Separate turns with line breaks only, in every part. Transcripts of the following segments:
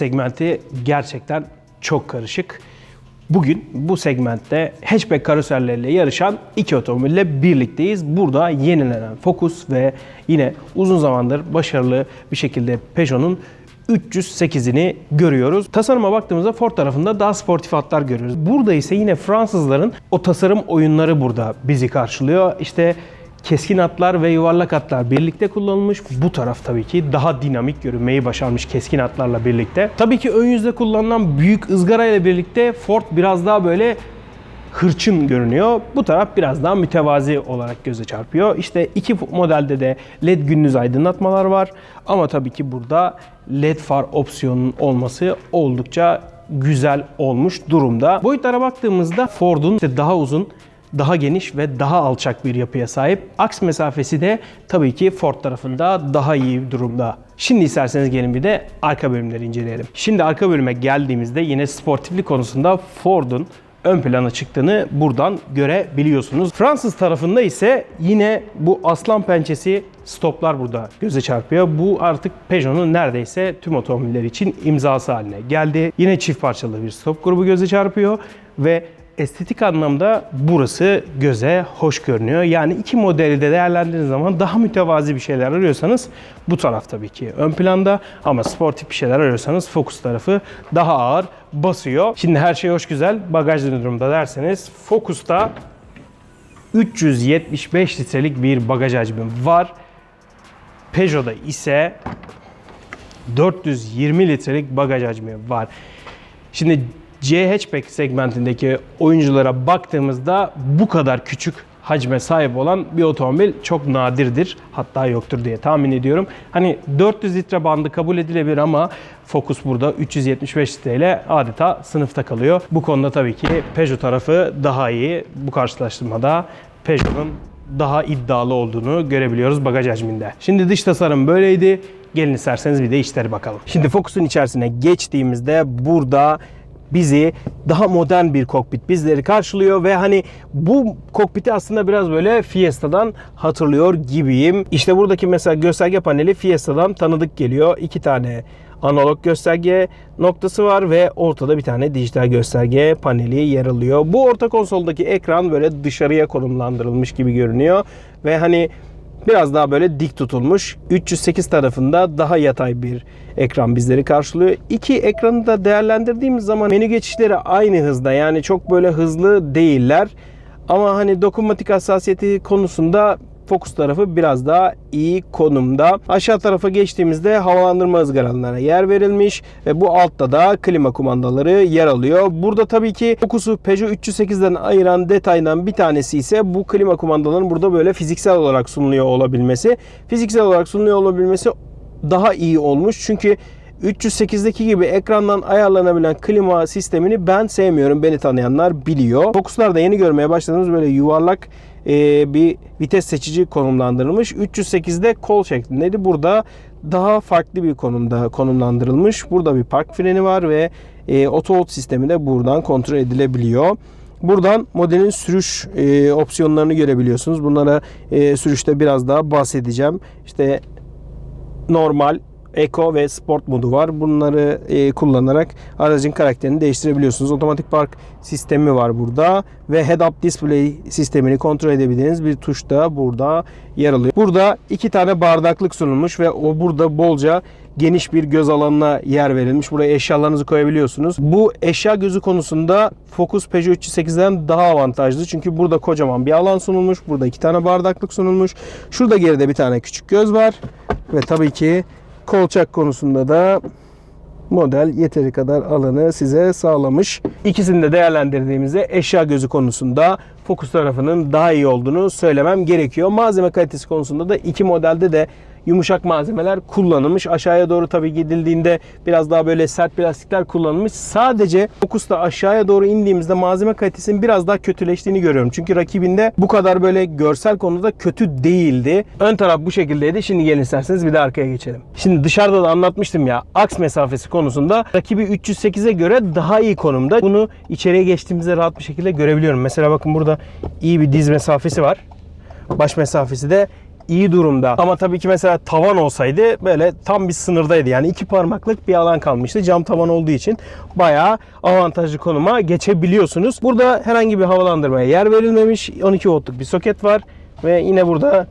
Segmenti gerçekten çok karışık. Bugün bu segmentte hatchback karoserleriyle yarışan iki otomobille birlikteyiz. Burada yenilenen Focus ve yine uzun zamandır başarılı bir şekilde Peugeot'un 308'ini görüyoruz. Tasarıma baktığımızda Ford tarafında daha sportif hatlar görüyoruz. Burada ise yine Fransızların o tasarım oyunları burada bizi karşılıyor. İşte keskin hatlar ve yuvarlak hatlar birlikte kullanılmış. Bu taraf tabii ki daha dinamik görünmeyi başarmış keskin hatlarla birlikte. Tabii ki ön yüzde kullanılan büyük ızgara ile birlikte Ford biraz daha böyle hırçın görünüyor. Bu taraf biraz daha mütevazi olarak göze çarpıyor. İşte iki modelde de LED gündüz aydınlatmalar var. Ama tabii ki burada LED far opsiyonunun olması oldukça güzel olmuş durumda. Boyutlara baktığımızda Ford'un işte daha uzun daha geniş ve daha alçak bir yapıya sahip. Aks mesafesi de tabii ki Ford tarafında daha iyi durumda. Şimdi isterseniz gelin bir de arka bölümleri inceleyelim. Şimdi arka bölüme geldiğimizde yine sportiflik konusunda Ford'un ön plana çıktığını buradan görebiliyorsunuz. Fransız tarafında ise yine bu aslan pençesi stoplar burada göze çarpıyor. Bu artık Peugeot'un neredeyse tüm otomobiller için imzası haline geldi. Yine çift parçalı bir stop grubu göze çarpıyor ve estetik anlamda burası göze hoş görünüyor. Yani iki modeli de değerlendirdiğiniz zaman daha mütevazi bir şeyler arıyorsanız bu taraf tabii ki ön planda ama sportif bir şeyler arıyorsanız Focus tarafı daha ağır basıyor. Şimdi her şey hoş güzel. Bagaj ne durumda derseniz Focus'ta 375 litrelik bir bagaj hacmi var. Peugeot'da ise 420 litrelik bagaj hacmi var. Şimdi C hatchback segmentindeki oyunculara baktığımızda bu kadar küçük hacme sahip olan bir otomobil çok nadirdir. Hatta yoktur diye tahmin ediyorum. Hani 400 litre bandı kabul edilebilir ama Focus burada 375 litre ile adeta sınıfta kalıyor. Bu konuda tabii ki Peugeot tarafı daha iyi. Bu karşılaştırmada Peugeot'un daha iddialı olduğunu görebiliyoruz bagaj hacminde. Şimdi dış tasarım böyleydi. Gelin isterseniz bir de içleri bakalım. Şimdi Focus'un içerisine geçtiğimizde burada bizi daha modern bir kokpit bizleri karşılıyor ve hani bu kokpiti aslında biraz böyle Fiesta'dan hatırlıyor gibiyim. İşte buradaki mesela gösterge paneli Fiesta'dan tanıdık geliyor. İki tane analog gösterge noktası var ve ortada bir tane dijital gösterge paneli yer alıyor. Bu orta konsoldaki ekran böyle dışarıya konumlandırılmış gibi görünüyor ve hani biraz daha böyle dik tutulmuş. 308 tarafında daha yatay bir ekran bizleri karşılıyor. İki ekranı da değerlendirdiğimiz zaman menü geçişleri aynı hızda. Yani çok böyle hızlı değiller. Ama hani dokunmatik hassasiyeti konusunda Focus tarafı biraz daha iyi konumda. Aşağı tarafa geçtiğimizde havalandırma ızgaralarına yer verilmiş ve bu altta da klima kumandaları yer alıyor. Burada tabii ki Focus'u Peugeot 308'den ayıran detaydan bir tanesi ise bu klima kumandalarının burada böyle fiziksel olarak sunuluyor olabilmesi. Fiziksel olarak sunuluyor olabilmesi daha iyi olmuş. Çünkü 308'deki gibi ekrandan ayarlanabilen klima sistemini ben sevmiyorum. Beni tanıyanlar biliyor. Focus'larda yeni görmeye başladığımız böyle yuvarlak e, bir vites seçici konumlandırılmış. 308'de kol şeklindeydi. Burada daha farklı bir konumda konumlandırılmış. Burada bir park freni var ve e, sistemi de buradan kontrol edilebiliyor. Buradan modelin sürüş e, opsiyonlarını görebiliyorsunuz. Bunlara e, sürüşte biraz daha bahsedeceğim. İşte normal, Eco ve Sport modu var. Bunları e, kullanarak aracın karakterini değiştirebiliyorsunuz. Otomatik park sistemi var burada ve head-up display sistemini kontrol edebildiğiniz bir tuş da burada yer alıyor. Burada iki tane bardaklık sunulmuş ve o burada bolca geniş bir göz alanına yer verilmiş. Buraya eşyalarınızı koyabiliyorsunuz. Bu eşya gözü konusunda Focus Peugeot 308'den daha avantajlı. Çünkü burada kocaman bir alan sunulmuş. Burada iki tane bardaklık sunulmuş. Şurada geride bir tane küçük göz var. Ve tabii ki kolçak konusunda da model yeteri kadar alanı size sağlamış. İkisini de değerlendirdiğimizde eşya gözü konusunda Focus tarafının daha iyi olduğunu söylemem gerekiyor. Malzeme kalitesi konusunda da iki modelde de yumuşak malzemeler kullanılmış. Aşağıya doğru tabii gidildiğinde biraz daha böyle sert plastikler kullanılmış. Sadece Focus'ta aşağıya doğru indiğimizde malzeme kalitesinin biraz daha kötüleştiğini görüyorum. Çünkü rakibinde bu kadar böyle görsel konuda kötü değildi. Ön taraf bu şekildeydi. Şimdi gelin isterseniz bir de arkaya geçelim. Şimdi dışarıda da anlatmıştım ya aks mesafesi konusunda rakibi 308'e göre daha iyi konumda. Bunu içeriye geçtiğimizde rahat bir şekilde görebiliyorum. Mesela bakın burada iyi bir diz mesafesi var. Baş mesafesi de iyi durumda. Ama tabii ki mesela tavan olsaydı böyle tam bir sınırdaydı. Yani iki parmaklık bir alan kalmıştı. Cam tavan olduğu için bayağı avantajlı konuma geçebiliyorsunuz. Burada herhangi bir havalandırmaya yer verilmemiş. 12 voltluk bir soket var ve yine burada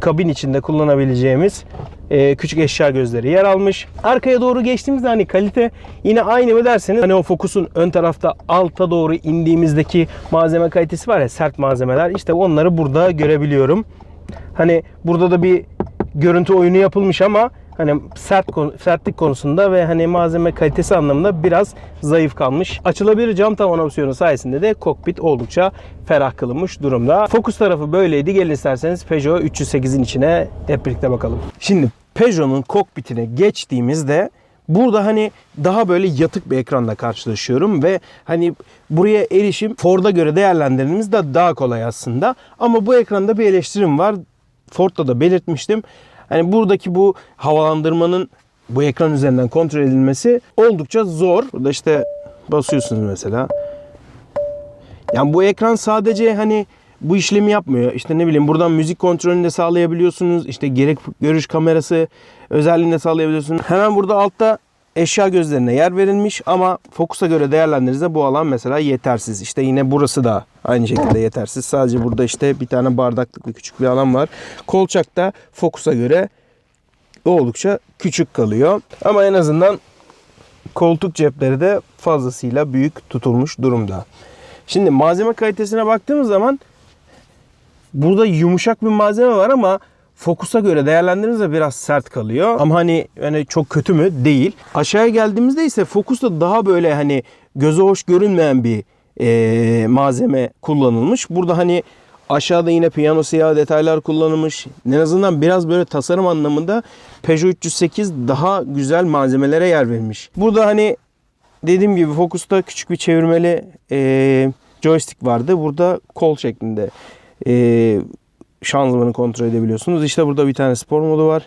kabin içinde kullanabileceğimiz e, küçük eşya gözleri yer almış. Arkaya doğru geçtiğimizde hani kalite yine aynı mı derseniz hani o fokusun ön tarafta alta doğru indiğimizdeki malzeme kalitesi var ya sert malzemeler işte onları burada görebiliyorum. Hani burada da bir görüntü oyunu yapılmış ama hani sert sertlik konusunda ve hani malzeme kalitesi anlamında biraz zayıf kalmış. Açılabilir cam tavan opsiyonu sayesinde de kokpit oldukça ferah kılınmış durumda. Focus tarafı böyleydi. Gelin isterseniz Peugeot 308'in içine hep birlikte bakalım. Şimdi Peugeot'un kokpitine geçtiğimizde Burada hani daha böyle yatık bir ekranla karşılaşıyorum ve hani buraya erişim Ford'a göre değerlendirdiğimizde daha kolay aslında. Ama bu ekranda bir eleştirim var. Ford'da da belirtmiştim. Hani buradaki bu havalandırmanın bu ekran üzerinden kontrol edilmesi oldukça zor. Burada işte basıyorsunuz mesela. Yani bu ekran sadece hani bu işlemi yapmıyor. İşte ne bileyim buradan müzik kontrolünü de sağlayabiliyorsunuz. İşte gerek görüş kamerası özelliğini de sağlayabiliyorsunuz. Hemen burada altta eşya gözlerine yer verilmiş ama fokusa göre değerlendirinizde bu alan mesela yetersiz. İşte yine burası da aynı şekilde yetersiz. Sadece burada işte bir tane bardaklık bir küçük bir alan var. Kolçak da fokusa göre oldukça küçük kalıyor. Ama en azından koltuk cepleri de fazlasıyla büyük tutulmuş durumda. Şimdi malzeme kalitesine baktığımız zaman burada yumuşak bir malzeme var ama fokusa göre değerlendirince biraz sert kalıyor. Ama hani yani çok kötü mü? Değil. Aşağıya geldiğimizde ise fokusta daha böyle hani göze hoş görünmeyen bir eee, malzeme kullanılmış. Burada hani aşağıda yine piyano siyah detaylar kullanılmış. En azından biraz böyle tasarım anlamında Peugeot 308 daha güzel malzemelere yer vermiş. Burada hani dediğim gibi Focus'ta küçük bir çevirmeli eee, joystick vardı. Burada kol şeklinde eee şanzımanı kontrol edebiliyorsunuz. İşte burada bir tane spor modu var.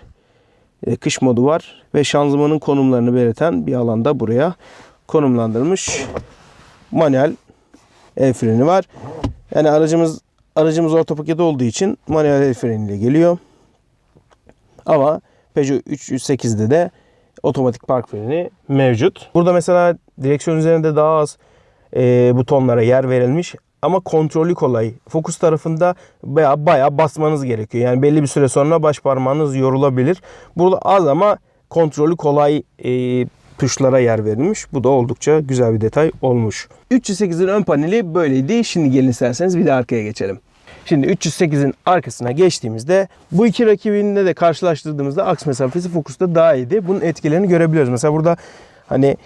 e, Kış modu var. Ve şanzımanın konumlarını belirten bir alanda buraya konumlandırılmış. Manuel el freni var. Yani aracımız aracımız orta paket olduğu için manuel el freniyle geliyor. Ama Peugeot 308'de de otomatik park freni mevcut. Burada mesela direksiyon üzerinde daha az e, butonlara yer verilmiş ama kontrolü kolay. Focus tarafında bayağı, bayağı basmanız gerekiyor. Yani belli bir süre sonra baş parmağınız yorulabilir. Burada az ama kontrolü kolay e, tuşlara yer verilmiş. Bu da oldukça güzel bir detay olmuş. 308'in ön paneli böyleydi. Şimdi gelin isterseniz bir de arkaya geçelim. Şimdi 308'in arkasına geçtiğimizde bu iki rakibinde de karşılaştırdığımızda aks mesafesi Focus'ta daha iyiydi. Bunun etkilerini görebiliyoruz. Mesela burada hani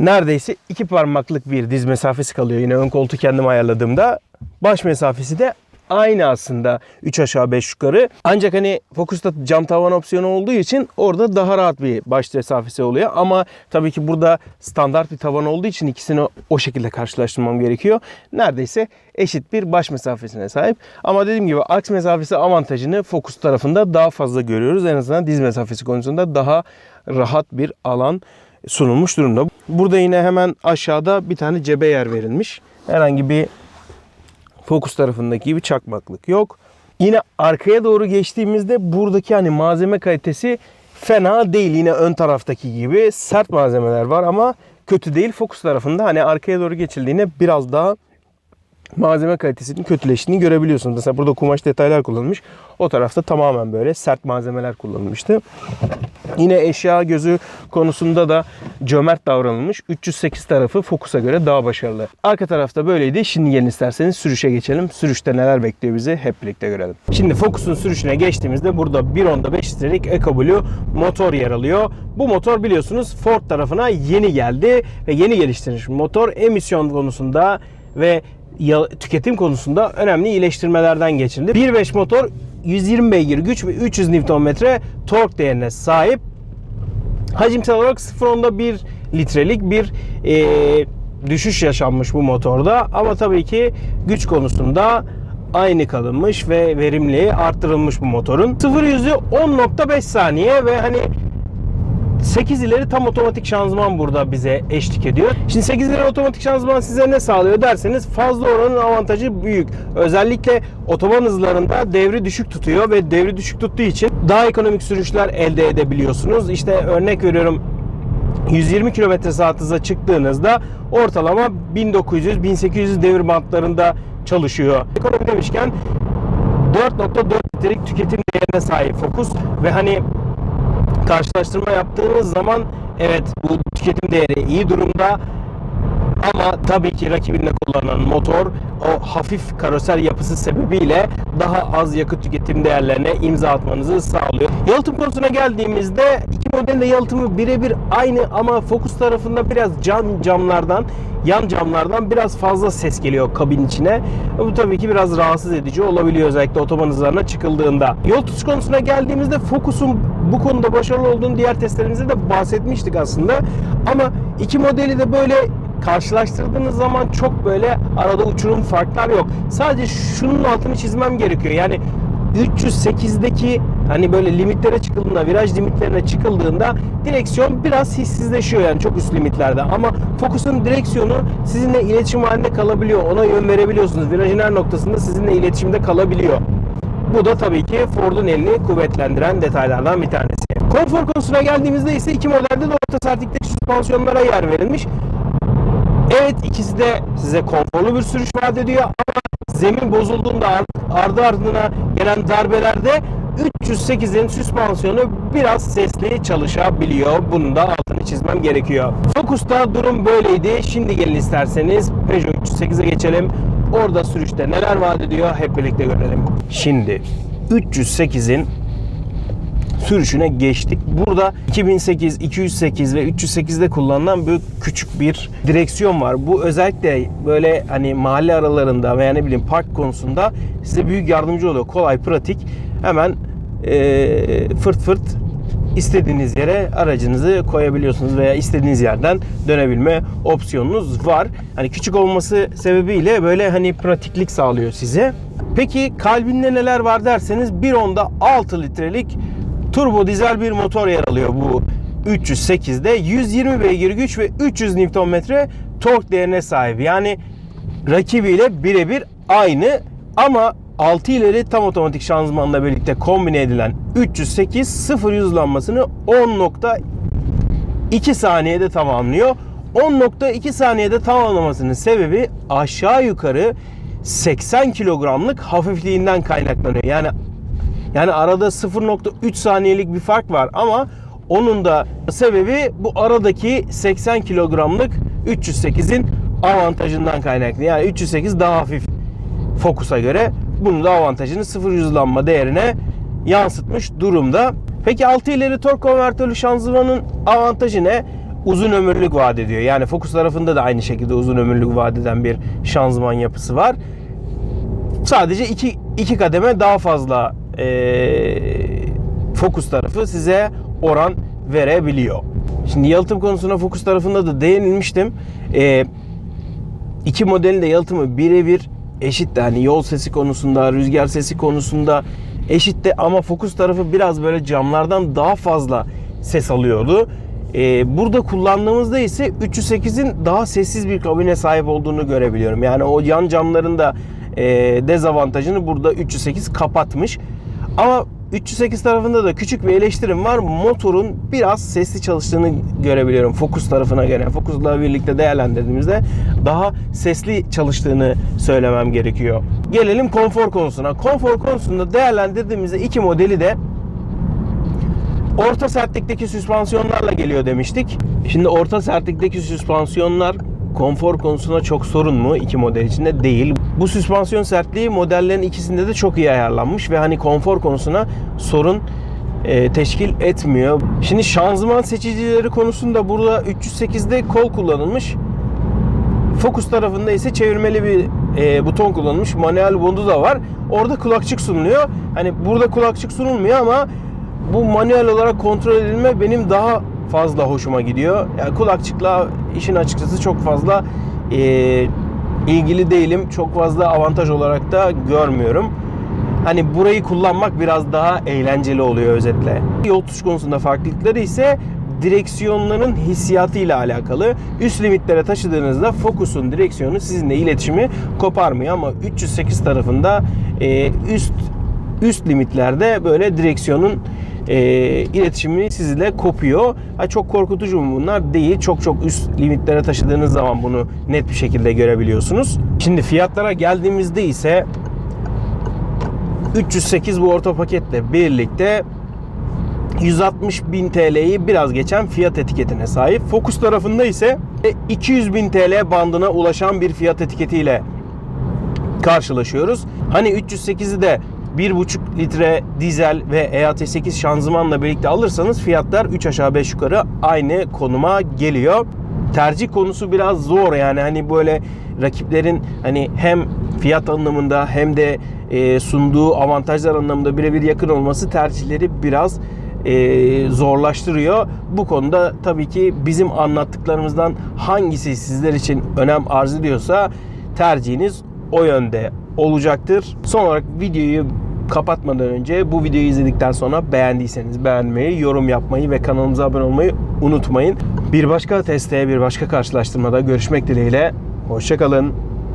neredeyse iki parmaklık bir diz mesafesi kalıyor. Yine ön koltuğu kendim ayarladığımda. Baş mesafesi de aynı aslında 3 aşağı 5 yukarı. Ancak hani Focus'ta cam tavan opsiyonu olduğu için orada daha rahat bir baş mesafesi oluyor. Ama tabii ki burada standart bir tavan olduğu için ikisini o şekilde karşılaştırmam gerekiyor. Neredeyse eşit bir baş mesafesine sahip. Ama dediğim gibi aks mesafesi avantajını Focus tarafında daha fazla görüyoruz. En azından diz mesafesi konusunda daha rahat bir alan sunulmuş durumda. Burada yine hemen aşağıda bir tane cebe yer verilmiş. Herhangi bir Focus tarafındaki gibi çakmaklık yok. Yine arkaya doğru geçtiğimizde buradaki hani malzeme kalitesi fena değil. Yine ön taraftaki gibi sert malzemeler var ama kötü değil. Focus tarafında hani arkaya doğru geçildiğinde biraz daha malzeme kalitesinin kötüleştiğini görebiliyorsunuz. Mesela burada kumaş detaylar kullanılmış. O tarafta tamamen böyle sert malzemeler kullanılmıştı. Yine eşya gözü konusunda da cömert davranılmış. 308 tarafı Focus'a göre daha başarılı. Arka tarafta böyleydi. Şimdi gelin isterseniz sürüşe geçelim. Sürüşte neler bekliyor bizi hep birlikte görelim. Şimdi Focus'un sürüşüne geçtiğimizde burada 1.10'da 5 litrelik EcoBlue motor yer alıyor. Bu motor biliyorsunuz Ford tarafına yeni geldi ve yeni geliştirilmiş motor emisyon konusunda ve tüketim konusunda önemli iyileştirmelerden geçildi. 1.5 motor 120 beygir güç ve 300 Nm tork değerine sahip. Hacimsel olarak 0.10'da 1 litrelik bir e, düşüş yaşanmış bu motorda. Ama tabii ki güç konusunda aynı kalınmış ve verimliliği arttırılmış bu motorun. 0 yüzü 10.5 saniye ve hani 8 ileri tam otomatik şanzıman burada bize eşlik ediyor. Şimdi 8 ileri otomatik şanzıman size ne sağlıyor derseniz fazla oranın avantajı büyük. Özellikle otoban hızlarında devri düşük tutuyor ve devri düşük tuttuğu için daha ekonomik sürüşler elde edebiliyorsunuz. İşte örnek veriyorum 120 km saat hıza çıktığınızda ortalama 1900-1800 devir bantlarında çalışıyor. Ekonomi demişken 4.4 litrelik tüketim değerine sahip Focus ve hani karşılaştırma yaptığınız zaman evet bu tüketim değeri iyi durumda ama tabii ki rakibinde kullanılan motor o hafif karoser yapısı sebebiyle daha az yakıt tüketim değerlerine imza atmanızı sağlıyor. Yalıtım konusuna geldiğimizde iki modelin de yalıtımı birebir aynı ama Focus tarafında biraz cam camlardan yan camlardan biraz fazla ses geliyor kabin içine. Bu tabii ki biraz rahatsız edici olabiliyor özellikle otoban hızlarına çıkıldığında. Yol tutuş konusuna geldiğimizde Focus'un bu konuda başarılı olduğunu diğer testlerimizde de bahsetmiştik aslında. Ama iki modeli de böyle karşılaştırdığınız zaman çok böyle arada uçurum farklar yok. Sadece şunun altını çizmem gerekiyor. Yani 308'deki hani böyle limitlere çıkıldığında, viraj limitlerine çıkıldığında direksiyon biraz hissizleşiyor yani çok üst limitlerde. Ama Focus'un direksiyonu sizinle iletişim halinde kalabiliyor. Ona yön verebiliyorsunuz. Virajın her noktasında sizinle iletişimde kalabiliyor. Bu da tabii ki Ford'un elini kuvvetlendiren detaylardan bir tanesi. Konfor konusuna geldiğimizde ise iki modelde de orta sertlikteki süspansiyonlara yer verilmiş. Evet ikisi de size konforlu bir sürüş vaat ediyor ama zemin bozulduğunda ar- ardı ardına gelen darbelerde 308'in süspansiyonu biraz sesli çalışabiliyor. Bunun da altını çizmem gerekiyor. Focus'ta durum böyleydi. Şimdi gelin isterseniz Peugeot 308'e geçelim. Orada sürüşte neler vaat ediyor hep birlikte görelim. Şimdi 308'in sürüşüne geçtik. Burada 2008, 208 ve 308'de kullanılan böyle küçük bir direksiyon var. Bu özellikle böyle hani mahalle aralarında veya ne bileyim park konusunda size büyük yardımcı oluyor. Kolay, pratik. Hemen eee, fırt fırt istediğiniz yere aracınızı koyabiliyorsunuz veya istediğiniz yerden dönebilme opsiyonunuz var. Hani küçük olması sebebiyle böyle hani pratiklik sağlıyor size. Peki kalbinde neler var derseniz bir onda 6 litrelik turbo dizel bir motor yer alıyor bu 308'de 120 beygir güç ve 300 Nm tork değerine sahip. Yani rakibiyle birebir aynı ama 6 ileri tam otomatik şanzımanla birlikte kombine edilen 308 sıfır hızlanmasını 10.2 saniyede tamamlıyor. 10.2 saniyede tamamlamasının sebebi aşağı yukarı 80 kilogramlık hafifliğinden kaynaklanıyor. Yani yani arada 0.3 saniyelik bir fark var ama onun da sebebi bu aradaki 80 kilogramlık 308'in avantajından kaynaklı. Yani 308 daha hafif Focus'a göre bunun da avantajını sıfır hızlanma değerine yansıtmış durumda. Peki 6 ileri tork konvertörlü şanzımanın avantajı ne? Uzun ömürlük vaat ediyor. Yani Focus tarafında da aynı şekilde uzun ömürlük vaat eden bir şanzıman yapısı var. Sadece iki, iki kademe daha fazla Focus tarafı size oran verebiliyor. Şimdi yalıtım konusuna Focus tarafında da değinilmiştim. Eee iki modelin de yalıtımı birebir eşit hani yol sesi konusunda, rüzgar sesi konusunda eşit de ama Focus tarafı biraz böyle camlardan daha fazla ses alıyordu. Ee, burada kullandığımızda ise 308'in daha sessiz bir kabine sahip olduğunu görebiliyorum. Yani o yan camların da e, dezavantajını burada 308 kapatmış. Ama 308 tarafında da küçük bir eleştirim var. Motorun biraz sesli çalıştığını görebiliyorum Focus tarafına göre. Focus'la birlikte değerlendirdiğimizde daha sesli çalıştığını söylemem gerekiyor. Gelelim konfor konusuna. Konfor konusunda değerlendirdiğimizde iki modeli de orta sertlikteki süspansiyonlarla geliyor demiştik. Şimdi orta sertlikteki süspansiyonlar konfor konusuna çok sorun mu? İki model içinde değil. Bu süspansiyon sertliği modellerin ikisinde de çok iyi ayarlanmış ve hani konfor konusuna sorun e, teşkil etmiyor. Şimdi şanzıman seçicileri konusunda burada 308'de kol kullanılmış. Focus tarafında ise çevirmeli bir e, buton kullanılmış. Manuel modu da var. Orada kulakçık sunuluyor. Hani burada kulakçık sunulmuyor ama bu manuel olarak kontrol edilme benim daha fazla hoşuma gidiyor. Yani kulakçıkla işin açıkçası çok fazla e, ilgili değilim. Çok fazla avantaj olarak da görmüyorum. Hani burayı kullanmak biraz daha eğlenceli oluyor özetle. Yol tuş konusunda farklılıkları ise direksiyonların hissiyatıyla alakalı. Üst limitlere taşıdığınızda Focus'un direksiyonu sizinle iletişimi koparmıyor ama 308 tarafında e, üst üst limitlerde böyle direksiyonun e, iletişimi sizinle kopuyor. Ha, çok korkutucu mu bunlar? Değil. Çok çok üst limitlere taşıdığınız zaman bunu net bir şekilde görebiliyorsunuz. Şimdi fiyatlara geldiğimizde ise 308 bu orta paketle birlikte 160 bin TL'yi biraz geçen fiyat etiketine sahip. Focus tarafında ise 200 bin TL bandına ulaşan bir fiyat etiketiyle karşılaşıyoruz. Hani 308'i de 1,5 litre dizel ve E EAT8 şanzımanla birlikte alırsanız fiyatlar 3 aşağı 5 yukarı aynı konuma geliyor. Tercih konusu biraz zor yani hani böyle rakiplerin hani hem fiyat anlamında hem de e, sunduğu avantajlar anlamında birebir yakın olması tercihleri biraz e, zorlaştırıyor. Bu konuda tabii ki bizim anlattıklarımızdan hangisi sizler için önem arz ediyorsa tercihiniz o yönde olacaktır. Son olarak videoyu kapatmadan önce bu videoyu izledikten sonra beğendiyseniz beğenmeyi, yorum yapmayı ve kanalımıza abone olmayı unutmayın. Bir başka teste, bir başka karşılaştırmada görüşmek dileğiyle. Hoşçakalın.